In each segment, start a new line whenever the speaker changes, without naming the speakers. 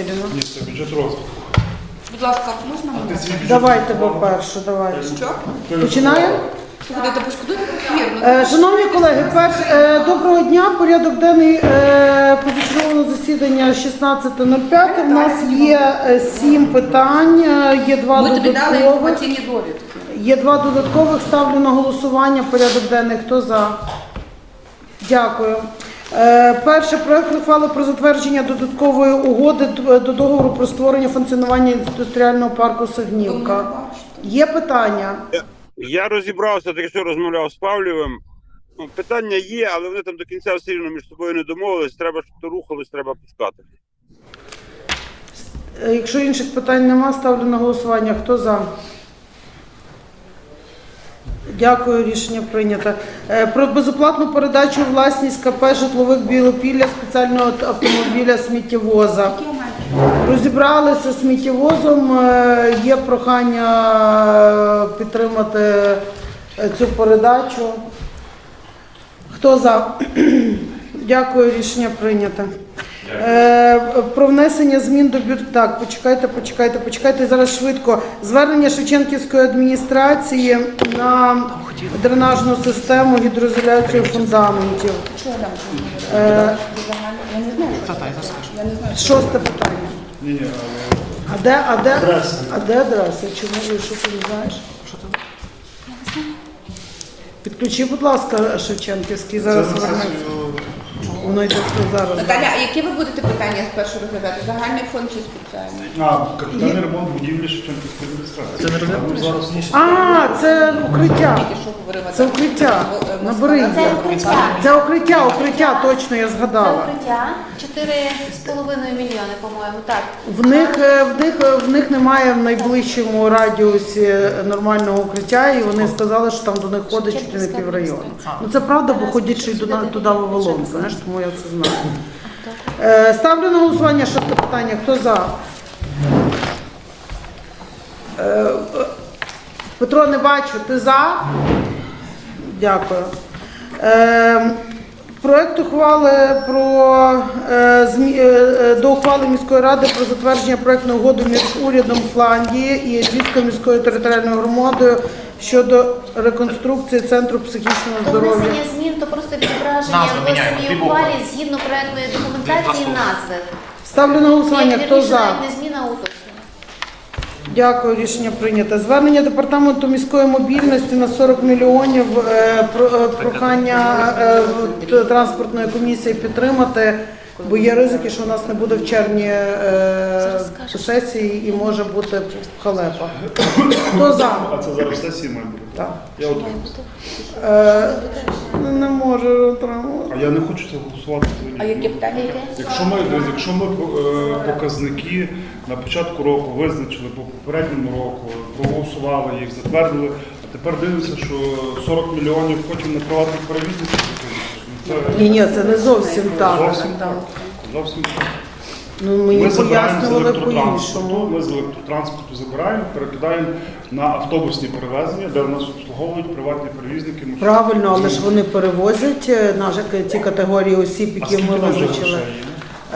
Васильівна.
Ні, це бюджет розвитку.
Будь ласка, можна мене?
Давайте
готувала?
перше, давайте.
Що?
Ти
Починаємо?
Слухайте, пошкодуйте.
Е, Шановні колеги, перш, е, доброго дня. Порядок денний е, позачергового засідання 16.05. У нас є е, сім питань, е, є два
Ми тобі дали
додаткових.
інформаційні довідки.
Є два додаткових. Ставлю на голосування порядок денний. Хто за? Дякую. Е, Перше проект ухвали про затвердження додаткової угоди до договору про створення функціонування індустріального парку Сигнівка. Є питання?
Я розібрався, тільки що розмовляв з Павлівим. Ну, питання є, але вони там до кінця все рівно між собою не домовились. Треба, щоб то рухалось, треба пускати.
Е, Якщо інших питань нема, ставлю на голосування. Хто за? Дякую, рішення прийнято. Е, Про безоплатну передачу власність КП житлових білопілля спеціального автомобіля сміттєвоза. Розібралися з сміттєвозом. Е, Є прохання е, підтримати цю передачу. Хто за? Дякую, рішення прийнято. Е, Про внесення змін до бюджету. Так, почекайте, почекайте, почекайте зараз швидко. Звернення Шевченківської адміністрації на дренажну систему гідроізоляцію фундаментів. Е. Шосте питання. А де, а де, а де адреса? Чому ви що ти не знаєш? Підключи, будь ласка, Шевченківський, зараз вернеться. Воно йде зараз.
Наталя, а які ви будете питання спершу розглядати? Загальний фонд чи спеціальний?
А, капітальний ремонт будівлі Шевченківської адміністрації. Це не зараз
А, це укриття.
Тільки що говорила.
Це укриття. Набери.
Це укриття.
Це укриття, укриття, точно я
Це
згадала.
укриття 4,5 мільйони, по-моєму. Так.
В них, е, в них, е, в них немає в найближчому радіусі нормального укриття, і вони сказали, що там до них ходить чуть ли не піврайону. Ну це правда, бо ходять ще й туди, туди в Авалон, знаєш, тому я це знаю. Е, Ставлю на голосування шосте питання. Хто за? Е, Петро, не бачу. Ти за? Дякую. Е, Проект ухвали про до ухвали міської ради про затвердження проектної угоди між урядом Фландії і Львівською міською територіальною громадою щодо реконструкції центру психічного здоров'я.
внесення змін, то просто відображення
дві букви.
ухвалі згідно проектної документації
Дві
назви.
Ставлю на голосування.
Як
Хто
вірніше,
за?
навіть не зміна, а уточнення.
Дякую, рішення прийнято. Звернення департаменту міської мобільності на 40 мільйонів. е, про- е, Прохання е, т- транспортної комісії підтримати, бо є ризики, що у нас не буде в червні е, сесії і може бути халепа. Хто за?
А це зараз сесії має бути.
Так.
Я от,
Е, Не можу отримати.
а я не хочу це голосувати
А які питання?
Яке?
Якщо ми, якщо ми е, показники на початку року визначили по попередньому року, проголосували їх, затвердили, а тепер дивимося, що 40 мільйонів потім на приватних перевізників.
Ні, ні, це не зовсім так.
зовсім так. Зовсім так.
Ну, мені
Ми забираємо з електротранспорту,
по-іншому.
ми з електротранспорту забираємо, перекидаємо на автобусні перевезення, де у нас обслуговують приватні перевізники. Ми-
Правильно, але ж вони перевозять е, наші ті категорії осіб, які ми визначили.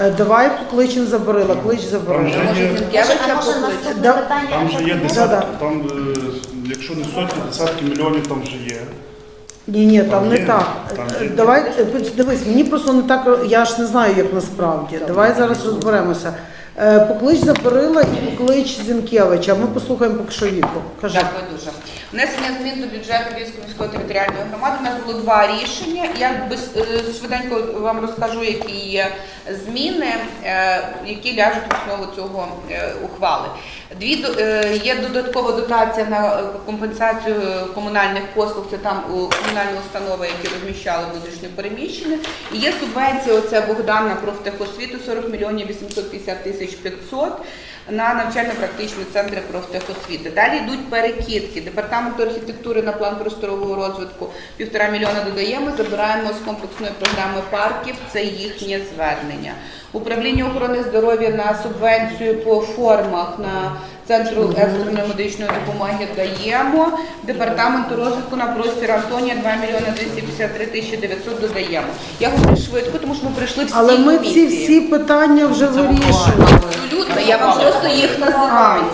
Е, Давай покличем заборила, клич
Там
заборила.
вже
Може,
є,
А може наступне питання?
там вже є десятки, там, е, якщо не сотні, десятки мільйонів там вже є.
Ні, ні, там
Там
не
є,
так.
там
Е,
є.
Давай е, дивись, мені просто не так. Я ж не знаю, як насправді. Давай зараз розберемося. Е, Поклич Запорила і поклич Зінкевича. Ми послухаємо поки що Віку. Кажи.
Дякую дуже. Внесення змін до бюджету Львівської міської територіальної громади. У нас було два рішення. Я без, е, швиденько вам розкажу, які є зміни, е, які ляжуть в основу цього е, ухвали. Дві є додаткова дотація на компенсацію комунальних послуг. Це там у комунальні установи, які розміщали внутрішньо переміщення. І є субвенція. Оце Богдана профтехосвіту 40 мільйонів 850 тисяч 500 на навчально-практичні центри профтехосвіти. Далі йдуть перекидки. Департаменту архітектури на план просторового розвитку півтора мільйона додаємо, забираємо з комплексної програми парків. Це їхнє звернення. Управління охорони здоров'я на субвенцію по формах на центру екстреної медичної допомоги даємо. Департаменту розвитку на простір Антонія 2 мільйони 253 тисячі 900 додаємо. Я говорю швидко, тому що ми прийшли всі
Але ми ці
комісії.
всі питання вже вирішували.
Ну, просто їх називають.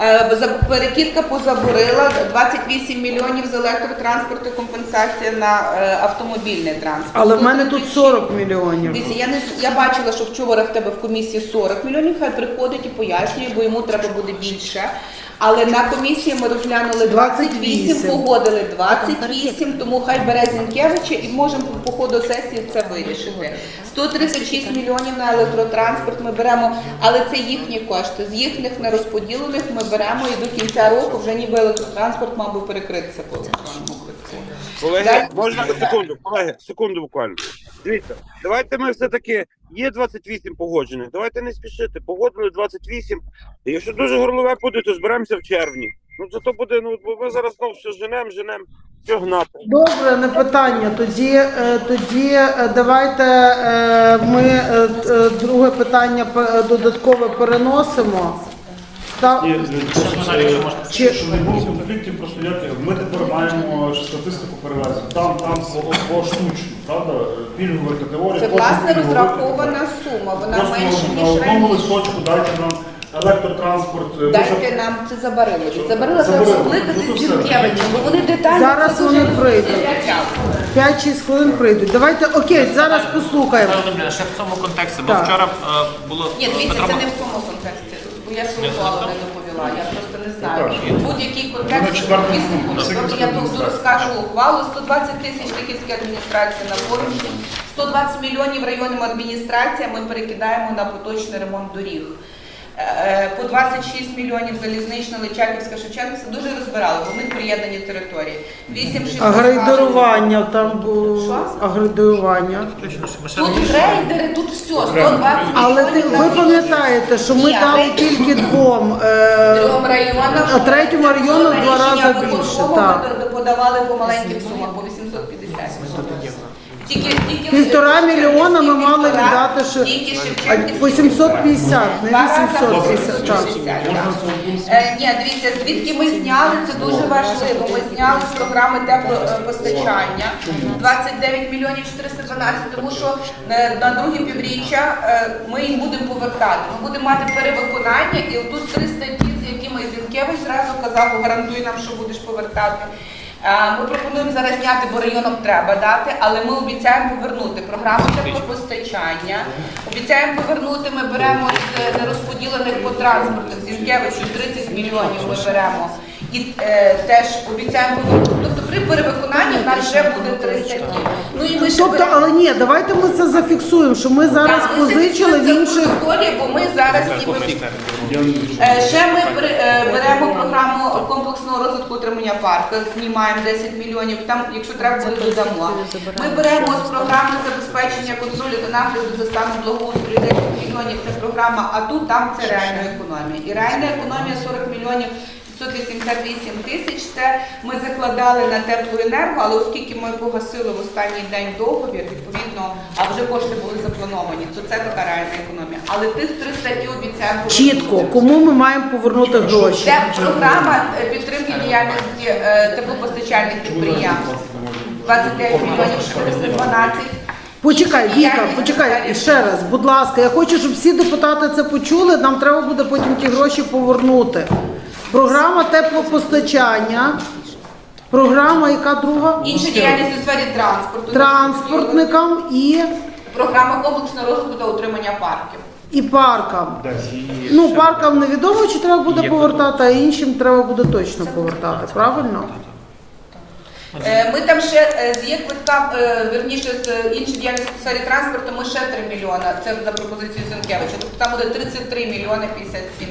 Е, Перекидка позаборила 28 мільйонів з електротранспорту, компенсація на е, автомобільний транспорт.
Але в мене тут
136
40 мільйонів.
Дивіться, я не я бачила, що вчора в тебе в комісії 40 мільйонів. Хай приходить і пояснює, бо йому треба буде більше. Але на комісії ми розглянули 28,
28.
погодили 28, тому хай бере Зінкевича і можемо по ходу сесії це вирішити. 136 мільйонів на електротранспорт ми беремо, але це їхні кошти. З їхніх нерозподілених ми беремо і до кінця року вже ніби електротранспорт мав би перекритися по електронному.
Колеги, можна секунду, колеги, секунду буквально. Дивіться, давайте ми все-таки є 28 погоджених. Давайте не спішити. Погодили 28. І якщо дуже горлове буде, то зберемося в червні. Ну зато буде, ну бо ми зараз знову все женем, женем, що гнати.
Добре, не питання. Тоді, е, тоді е, давайте е, ми е, е, друге питання пе- додаткове переносимо. Став-
е,
Чи-
щоб не було конфліктів, просто як ми тепер маємо статистику перевезень. Там там по, по штучно, правда? Пільгові категорії.
Це власне розрахована сума, вона
Просто
менше
на
ніж
одному
раніше.
листочку дайте нам електротранспорт. е,
Дайте нам це забарили. Забарила треба
Забарили.
покликати
Ну, то все.
Зінкевича, бо вони детально
Зараз
це
вони прийдуть.
розповідають.
5-6 хвилин прийдуть. Давайте окей, зараз послухаємо.
Ще в цьому контексті, бо
Так.
вчора е, було
Ні, дивіться,
Петро
це не в цьому контексті, я що
цьому?
не доповіла. Я просто не знаю. Будь-який контекст. Тобто я тут розкажу ухвалу. 120 тисяч Лихівській адміністрації на поручні, 120 мільйонів районним адміністраціям ми перекидаємо на поточний ремонт доріг. Е, По 26 мільйонів залізнична, Личаківська, Шевченківська дуже розбирали, бо в них приєднані території. 8 600
Агрейдерування там було.
Що?
Агрейдерування.
Тут рейдери, тут все, 120
Але ти,
мільйонів
ви пам'ятаєте, що ми
Ні,
дали тільки двом. е,
Трьом районам.
А третьому району в два
Рішення
рази більше,
виконкому
так.
ми подавали по маленьким сумам, по 850. Тільки, тільки
Півтора мільйона ми
півтора,
мали віддати ще
Тільки Шевченківський.
по 750, не
Два рази
850.
850, так. Е, Ні, дивіться, звідки ми зняли, це дуже важливо. Ми зняли з програми теплопостачання 29 мільйонів 412, тому що е, на друге півріччя е, ми їм будемо повертати. Ми будемо мати перевиконання, і тут три статті, з якими Зінкевич зразу казав, гарантуй нам, що будеш повертати. Е, Ми пропонуємо зараз зняти, бо районам треба дати, але ми обіцяємо повернути програму теплопостачання. Обіцяємо повернути. Ми беремо з нерозподілених по транспорту. Зінкевичу 30 мільйонів ми беремо. І е, теж обіцяємо повернути. Тобто при перевиконанні в нас вже буде три статті. Ну і ми ще
Тобто,
беремо-
але ні, давайте ми це зафіксуємо, що ми зараз
Так, ми
позичили в
зафіксуємо це
інших.
протоколі, бо ми зараз ніби. Е, Ще ми при- е, беремо програму комплексного розвитку утримання парку, знімаємо 10 мільйонів. Там, якщо треба, буде додамо. Ми беремо з програми забезпечення контролю та нагляду за станом благоустрою 10 мільйонів. Це програма, а тут там це реальна економія. І реальна економія 40 мільйонів. 588 тисяч це ми закладали на теплоенерго, але оскільки ми погасили в останній день договір, відповідно, а вже кошти були заплановані, то це така реальна економія. Але тих три статті обіцяємо
Чітко, кому ми маємо повернути гроші.
Це програма е, підтримки діяльності е, теплопостачальних підприємств. 29 мільйонів 412.
Почекай, Віка, почекай ще раз, будь ласка. Я хочу, щоб всі депутати це почули. Нам треба буде потім ті гроші повернути. Програма теплопостачання. Програма, яка друга?
Інша діяльність у сфері транспорту.
Транспортникам і,
Програма комплексного розвитку та утримання парків.
і паркам. Ну, паркам невідомо, чи треба буде повертати, а іншим треба буде точно повертати, правильно?
Е, Ми там ще е, з є квитка, е, верніше з е, іншої діяльності у сфері транспорту, ми ще 3 мільйона. Це за пропозицією Зінкевича. Тобто там буде 33 мільйони 57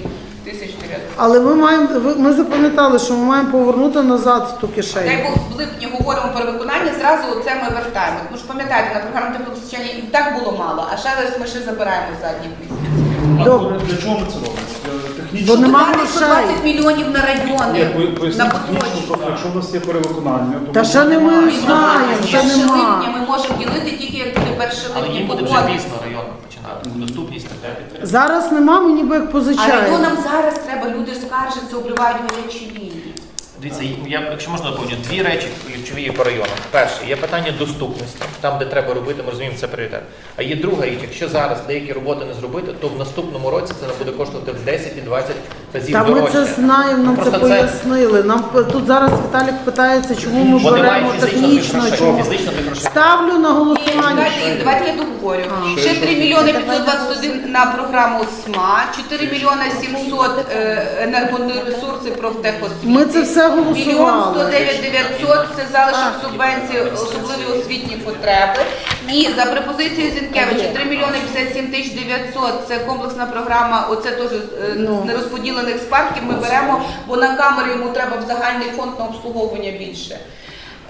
тисяч 900.
Але ми маємо ви- ми запам'ятали, що ми маємо повернути назад ту
Дай
кишеню.
Бог в липні говоримо про виконання, зразу це ми вертаємо. Тому що пам'ятаєте, на програму теплопостачання і так було мало, а ще раз ми ще забираємо з задніх.
А
Добре.
Для чого ми це робимо? Для Технічно.
Бо нема грошей.
120 мільйонів на
Ні,
райони,
ви
на
поясніть технічно,
поточні.
просто якщо у нас є перевиконання, то
Та ще не ми знаємо,
Ще
ще
липня
нема.
ми можемо ділити тільки як буде перше
Але
липня
їм буде вже пізно починати. Доступність не треба.
Зараз нема, ми ніби як
А
позичаємо.
нам зараз треба, люди скаржаться, обривають гарячі лінії.
Дивіться, я, якщо можна доповню, дві речі ключові по районам. Перше, є питання доступності, там, де треба робити, ми розуміємо, це пріоритет. А є друга річ, якщо зараз деякі роботи не зробити, то в наступному році це не буде коштувати в 10 і 20 разів
Та ми
дорожче.
це знаємо, нам це
Просто
пояснили. Нам п- тут зараз Віталік питається, чому ми беремо
фізично тих
технічно.
грошей.
Чому
Фізично тих грошей.
ставлю на голосування.
Давайте, давайте я договорю. Ще 3 мільйони 521 на програму СМА, 4 мільйони 700 е, енергоресурси профтехосвіти.
Ми це все
Мільйон
голосували.
109 900 – це залишок субвенції особливі освітні потреби. І за пропозицією Зінкевича 3 мільйони 57 тисяч 900 – це комплексна програма, оце теж е,
Ну.
з нерозподілених спадків ми беремо, бо на камери йому треба в загальний фонд на обслуговування більше.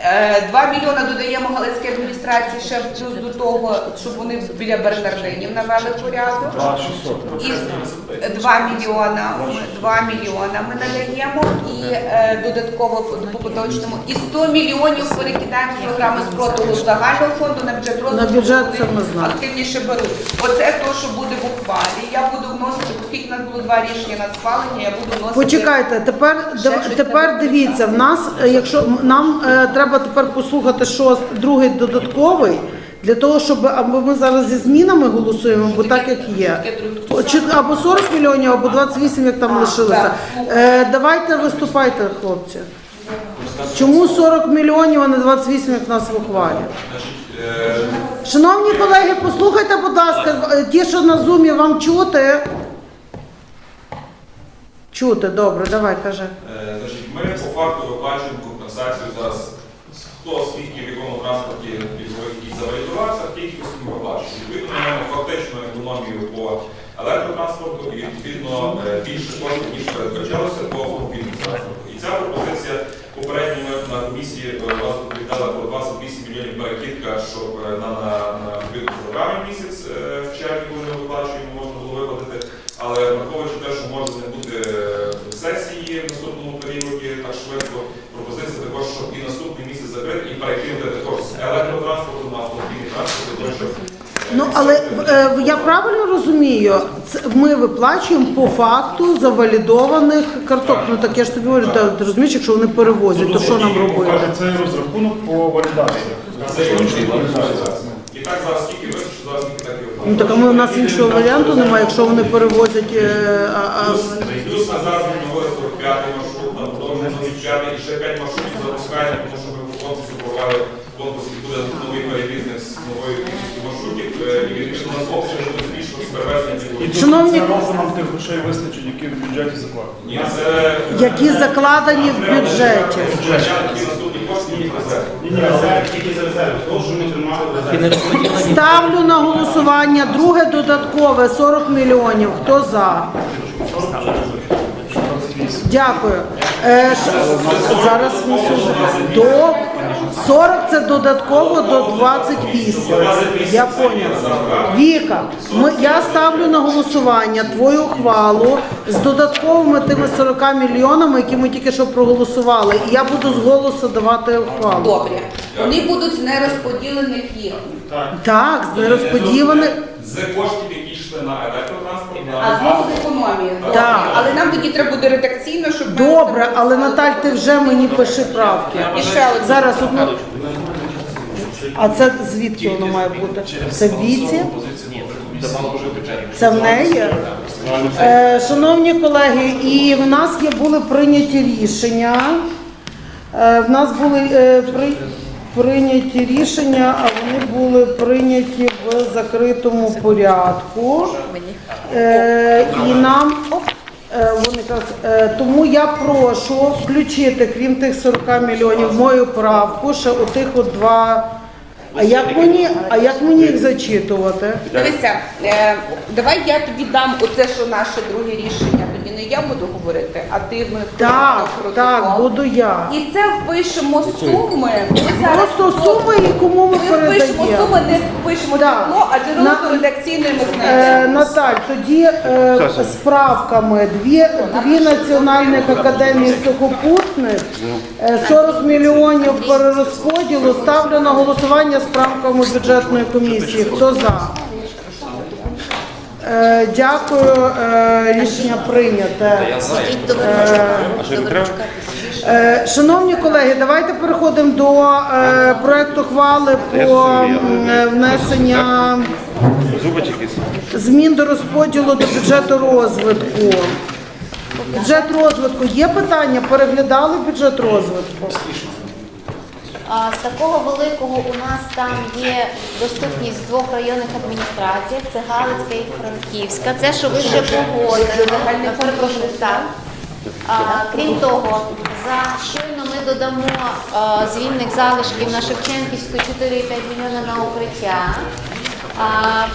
Е, 2 мільйони додаємо Галицькій адміністрації ще плюс до того, щоб вони біля Бернардинів навели порядок.
600.
І 2 мільйона, 2 мільйона ми надаємо і е, додатково по поточному. І 100 мільйонів перекидаємо з програми спротиву загального фонду на бюджет розвитку.
На бюджет це ми знаємо.
Активніше беруть. Оце те, що буде в ухвалі. Я буду вносити, оскільки нас було два рішення на схвалення, я буду вносити.
Почекайте, тепер
Ще щось
тепер дивіться. В нас, е, якщо нам е, треба тепер послухати, що другий додатковий. Для того, щоб або ми зараз зі змінами голосуємо, бо так як є. Чи- Або 40 мільйонів, або 28, як там лишилося. Е, давайте виступайте, хлопці. Чому 40 мільйонів, а не 28, як нас в ухвалі? Шановні колеги, послухайте, будь ласка, ті, що на зумі, вам чути? Чути, добре, давай, кажи.
Е, ми по факту виплачуємо компенсацію зараз. Хто скільки в якому транспорті завалідувався, тільки ми виплачуємо. Відповідно, маємо фактичну економію по електротранспорту і відповідно е, більше коштів, ніж передбачалося по автомобільному транспорту. І ця пропозиція попередньо на комісії е, вас доповідала про 28 мільйонів перекидка, щоб е, на, відповідно за травень місяць в червні, коли ми виплачуємо, можна було виплатити. Але враховуючи те, що може не бути сесії в наступному періоді так швидко, пропозиція також, щоб і місяць закрити, і перекинути також з електротранспорту на автомобільний транспорт, того, щоб е,
Ну але е, я правильно розумію, це ми виплачуємо по факту завалідованих карток. Ну так я ж тобі говорю, та, ти розумієш, якщо вони перевозять, то що нам робити?
Каже, це розрахунок по валідації.
це є інший І так зараз скільки вийшло, що зараз скільки так і
Ну так а ми у нас іншого варіанту немає, якщо вони перевозять. е, а, а,
Плюс, плюс ми зараз відновили 45 маршрут, на продовження 25 і ще 5 маршрутів запускаємо, тому що ми по конкурсу провели конкурс, і буде новий перевізник з новою кількістю маршрутів, е, у нас перевезення
Шановні-
Це разом тих грошей вистачить, які в бюджеті закладені.
Ні, це
які закладені в бюджеті.
Наступні кошти, які резерв.
Ні, ні, але тільки за резерв, тому що ми тримали
І не.
Ставлю на голосування друге додаткове 40 мільйонів. Хто за? Дякую. Е, ш- зараз внесу. До 40 це додатково до 28. Я поняла. Віка, ми, я ставлю на голосування твою ухвалу з додатковими тими 40 мільйонами, які ми тільки що проголосували. І я буду з голосу давати ухвалу.
Добре. Вони будуть з нерозподілених їх.
Так, з нерозподіваних.
З коштів, які йшли на електротранспорт,
А знову з економії. Добре.
Так.
Але нам тоді треба буде редакційно, щоб ми
Добре,
це
але
написали.
Наталь, ти вже мені пиши правки.
І ще одне.
Зараз одну. А це звідки воно має бути? Це в віці?
Це в.
Це в неї? Е, шановні колеги, і в нас є були прийняті рішення. Е, в нас були е, при, прийняті рішення, а вони були прийняті в закритому порядку. Е, і нам. Е, Вони е, тому я прошу включити, крім тих 40 мільйонів, мою правку, ще отих от два. А як мені, а як мені їх зачитувати?
Дивися, давай я тобі дам оце, що наше друге рішення. Я буду говорити, а ти ми
Так, так, буду я.
І це впишемо суми. Ми зараз
Просто суми і кому ми
Ми впишемо суми, не впишемо
Так.
число, а джерело
На-
редакційне ми
Е,
знайдемо.
Наталь, тоді е, з правками дві, дві національних академії сухопутних, е, 40 мільйонів перерозподілу ставлю на голосування з правками бюджетної комісії. Хто за? Е, дякую, е, рішення прийняте. Е, Шановні колеги, давайте переходимо до е, проекту хвали по е, внесення змін до розподілу до бюджету розвитку. Бюджет розвитку. Є питання? Переглядали бюджет розвитку?
З такого великого у нас там є доступність двох районних адміністрацій, це Галицька і Франківська. Це що ви вже погодили. Перепрошую, так. Крім того, за щойно ми додамо а, з вільних залишків на Шевченківську 4,5 мільйона на укриття.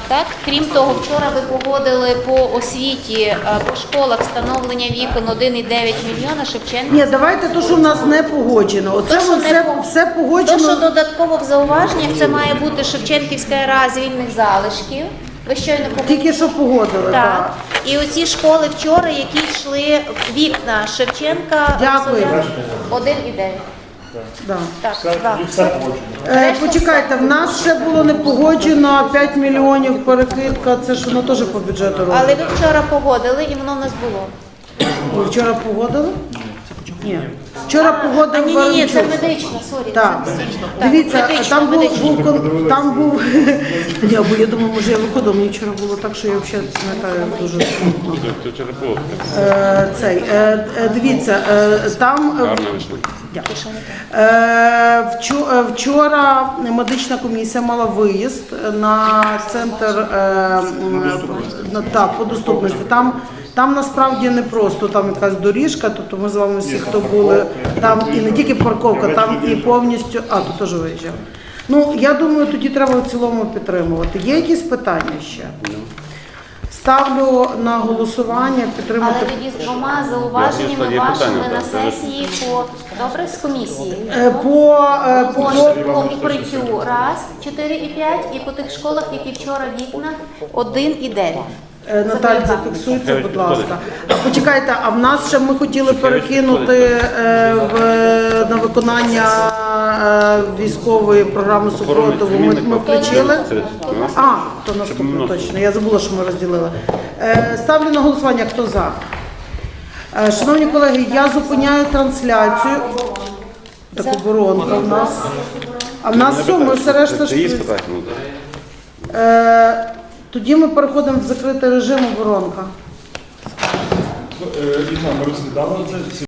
Так, крім того, вчора ви погодили по освіті е, по школах встановлення вікон 1,9 мільйона Шевченка.
Ні, давайте то, що у нас не погоджено. Оце
то, все, не...
все погоджено.
То, що додатково в зауваженнях, це має бути Шевченківська ера вільних залишків. Ви щойно погодили.
Тільки що погодили.
Так.
так.
І оці школи вчора, які йшли вікна Шевченка,
Дякую.
1,9. Е,
е, почекайте, в нас ще було не погоджено 5 мільйонів перекидка, це ж воно теж по бюджету робить.
Але ви вчора погодили і воно в нас було.
Ви вчора погодили? Ні. Вчора
А
погодив
ні, ні, ні, це медична, сорі.
Так.
це медична. Так,
Дивіться,
медична,
там був,
медична.
був кон- там був. Ні, бо я думаю, може я виходила, мені вчора було так, що я взагалі пам'ятаю дуже смутно. Е, Цей, е, е, дивіться, е, там е, Е, вчо- е, Вчора медична комісія мала виїзд на центр е, м, на- так, по доступності. Там, там насправді не просто там якась доріжка, тобто ми з вами всі, хто були там і не тільки парковка, там і повністю. А, тут теж виїжджав. Ну, я думаю, тоді треба в цілому підтримувати. Є якісь питання ще? Ставлю на голосування
Але
підтримати.
тоді з двома зауваженнями вашими на сесії по добре з комісії.
Е, По, е,
По,
по,
по укриттю раз, 4 і 5, і по тих школах, які вчора вікна, 1 і 9.
Е, Наталь, зафіксуйте, будь ласка. А почекайте, а в нас ще ми хотіли перекинути е, в, на виконання е, військової програми супротиву. Ми, ми включили. А, то наступне точно. Я забула, що ми розділили. Ставлю на голосування, хто за. Шановні колеги, я зупиняю трансляцію. Так оборонка в нас. А в нас ми все решта ж... Е, тоді ми переходимо в закритий режим оборонка.
Інна, ми розглядали це.